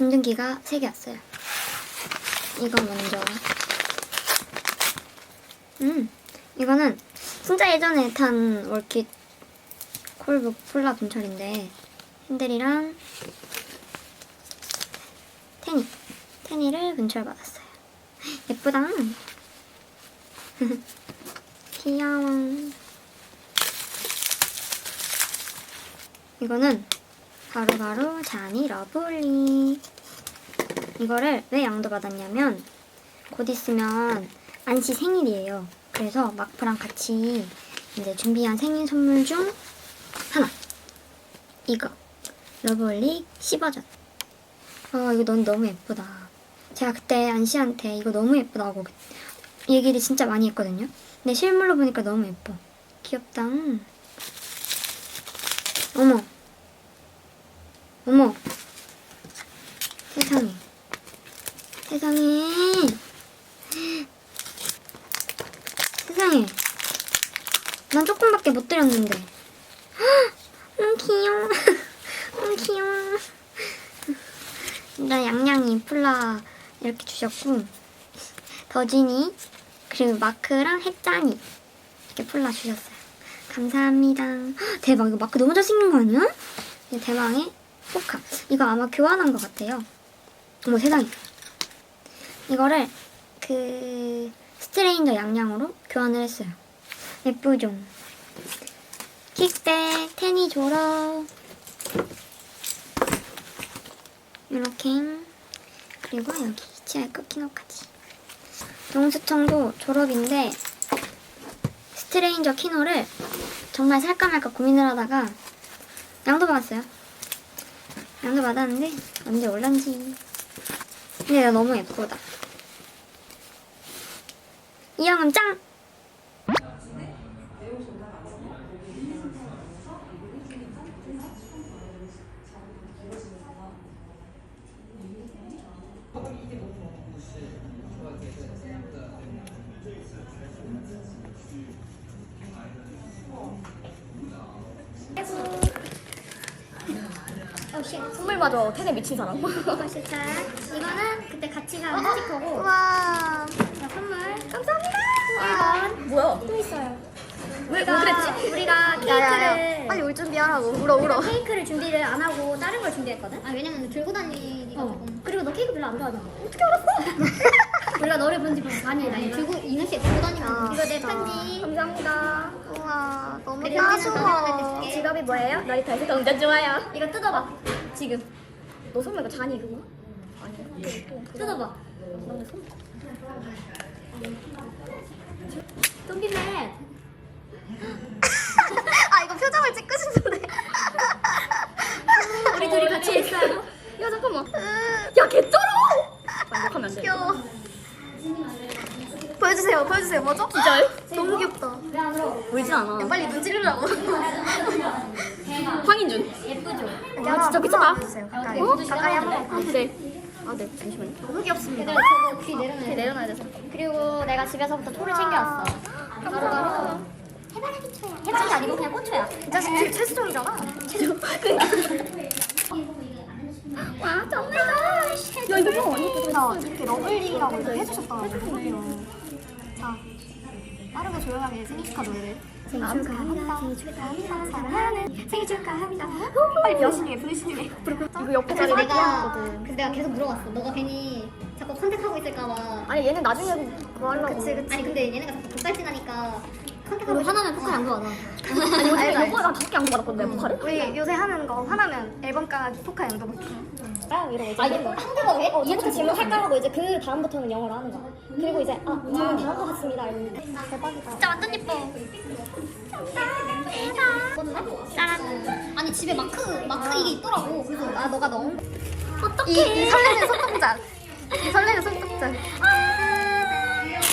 준등기가 3개 왔어요. 이거 먼저. 음, 이거는 진짜 예전에 탄 월킷 콜북 폴라 분철인데 핸들이랑 테니, 테니를 분철 받았어요. 예쁘다. 귀여워. 이거는 바로바로 자니 러블리. 이거를 왜 양도받았냐면 곧 있으면 안씨 생일이에요. 그래서 마크랑 같이 이제 준비한 생일 선물 중 하나. 이거. 러블리 10버전. 아, 이거 넌 너무 예쁘다. 제가 그때 안씨한테 이거 너무 예쁘다고 얘기를 진짜 많이 했거든요. 근데 실물로 보니까 너무 예뻐. 귀엽다. 어머. 어머. 세상에. 세상에. 세상에. 난 조금밖에 못 드렸는데. 헉, 너무 귀여워. 너무 귀여워. 나 양양이 폴라 이렇게 주셨고 더진이 그리고 마크랑 햇짠이 이렇게 폴라 주셨어요. 감사합니다. 헉, 대박 이거 마크 너무 잘생긴 거 아니야? 대망의 포카. 이거 아마 교환한 것 같아요. 어머 세상에. 이거를 그 스트레인저 양양으로 교환을 했어요. 예쁘죠? 킥백 테니 졸업. 이렇게 그리고 여기 치아이크 키노까지. 영수청도 졸업인데 스트레인저 키노를 정말 살까 말까 고민을 하다가 양도 받았어요. 양도 받았는데 언제 올란지. 근데 나 너무 예쁘다. 이 형은 짱! 마저 텐에 미친 사람. 맛있다. 이거는 그때 같이 산 스티커고. 와. 자, 선물. 감사합니다. 1번. 뭐야? 또 있어요. 왜, 왜 우리가, 그랬지? 우리가 케이크를 빨리 올 준비하라고. 울어 울어. 케이크를 준비를 안 하고 다른 걸 준비했거든. 아 왜냐면 들고 다니기가 어. 조금 그리고 너 케이크 별로 안 좋아하잖아. 어떻게 알았어? 우리가 너를 본지 아니 알잖아. 들고 이는 씨 들고 다니면 아, 이거 내. 편지. 감사합니다. 우와 너무 따스워 줄게. 직업이 뭐예요? 너희 다시 동전 좋아요. 이거 뜯어봐. 지금. 너 선물 그 잔이 그거? 아니야. 뜯어봐. 너네 손. 좀비맨. 아 이거 표정을 찍고 싶은데. 우리 둘이 같이 했어요. 야 잠깐만. 야 개쩔어. 반복하면 안 돼. 귀여워 보여주세요 보여주세요 뭐죠? 기절? 너무 귀엽다? 울진 않아. 빨리 눈 찌르라고 황인준. 예쁘죠? 야 진짜 미쳤다. 아, 가까이 어? 가까이 한번 아 네. 아 네. 잠시만요. 귀엽습니다 근데 저거 귀 내려놔야 돼. 내려놔야 돼서. 그리고 내가 집에서부터 초를 챙겨왔어. 바로 바로 해바라기 초야. 해바라기 아니고 그냥 꽃초야. 이 자식 제 최수종이잖아 와 정말 야야 이거 형 언니 자 이렇게 러블리라고 해주세요 자 빠르고 조용하게 생일 축하 노래를 생일 축하합니다. 생일 축하합니다. 사랑하는 생일 축하합니다. 빨리 비하시중에 부르시중에 이거 옆에 그래서 자리 내가. 근데 내가 계속 물어봤어 너가 괜히 자꾸 선택하고 있을까봐 아니 얘는 나중에 그거 하려고. 그치 그치 아니 근데 얘네가 자꾸 닭발진하니까 선택하고 우리 화나면 포카 안 좋아하나? 아니 요즘에 알죠, 요거에 한 다섯 개안 받았거든 내가 포카를. 우리 요새 하는 거 화나면 앨범까지 포카 양도 받기 아 이게 한국어로 해? 어, 얘부터 질문 할까 하고 이제 그 다음부터는 영어로 하는 거야. 그리고 이제 아 질문 다음 것 같습니다 이러는데 대박이다. 진짜 완전 예뻐 짜란. 아니 집에 마크 마크 이게 있더라고 그래서 아 너가 너무 어떡해. 이, 이 설레는 손동작 이 설레는 손동작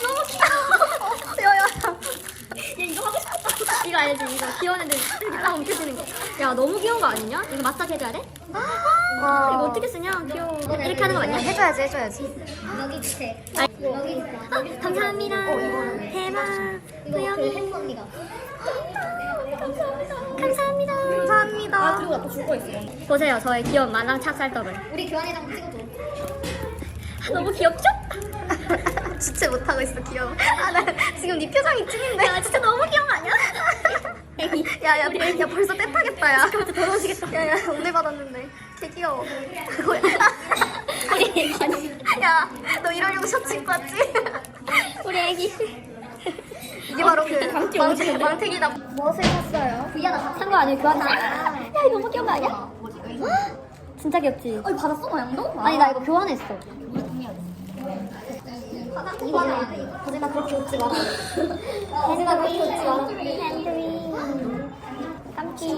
너무 귀여워. 야야 야 이거 하고 싶다. 이거 알지? 이거 귀여운 애들 이렇게 딱 움켜쥐는 거. 야 너무 귀여운 거 아니냐? 이거 마사지 해줘야 돼? 와 이거 어떻게 쓰냐? 귀여워. 이렇게 하는 거 맞냐? 해줘야지 해줘야지 여기 밑에 아, 여기 밑에 아, 감사합니다. 어, 대박. 이거 그 우영이. 햄 언니가 감사합니다. 감사합니다 감사합니다. 아 그리고 나 또 줄 거 있어. 보세요, 저의 귀여운 만랑 착살떡을. 우리 교환회장 찍어줘. 너무 귀엽죠? 주체 못하고 있어 귀여워. 아나 지금 네 표정이 찐인데. 야, 진짜 너무 아니 야? 야야 야, 벌써 때 타겠다 야. 더러워지겠다. 야야 오늘 받았는데 개 귀여워. 야너 이러려고 셔츠 입고 왔지? 우리 애기. 이게 바로 그 망, 망태기다. 무엇을 샀어요? 산거 아니에요? 교환 야, 이거 너무 귀여운 거 아니야? 진짜 귀엽지? 어 이거 받았어 모양도? 아니, 나 이거 교환했어. 이거는 거짓말 그렇게 웃지 마라. 거짓말 그렇게 웃지 마라. 핸드 윙. 깜찍.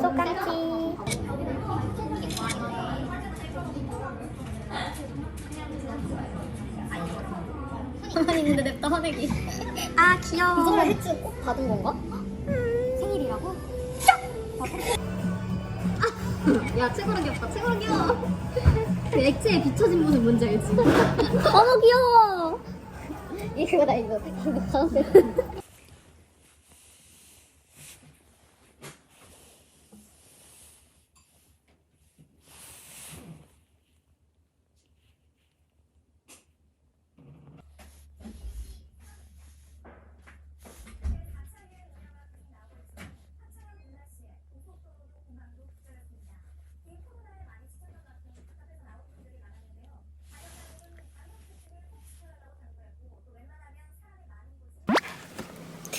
소 깜찍. 가만히 있는데 냅다 화내기. 아, 귀여워. 이거를 혜주 꼭 받은 건가? 생일이라고? 야 최고로 귀엽다. 최고로 귀여워. 그 액체에 비춰진 모습 뭔지 알지? 너무 귀여워. 이 그거다 이거. 이거 가운데.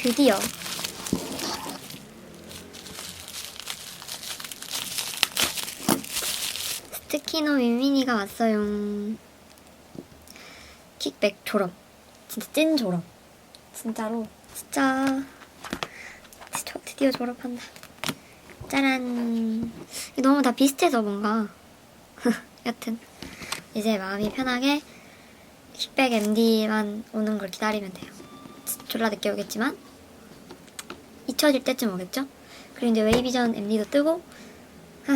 드디어. 스티키노 윈윈이가 왔어요. 킥백 졸업. 진짜 찐 졸업. 진짜로. 진짜. 저 드디어 졸업한다. 짜란. 너무 다 비슷해서 뭔가. 여튼. 이제 마음이 편하게 킥백 MD만 오는 걸 기다리면 돼요. 졸라 늦게 오겠지만 잊혀질 때쯤 오겠죠? 그리고 이제 웨이비전 MD도 뜨고 하,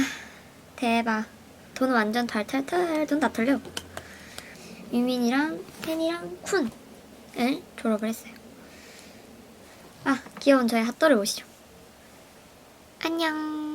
대박. 돈 완전 탈탈탈 돈 다 털려. 유민이랑 텐이랑 쿤을 졸업을 했어요. 아 귀여운 저의 핫도를 보시죠. 안녕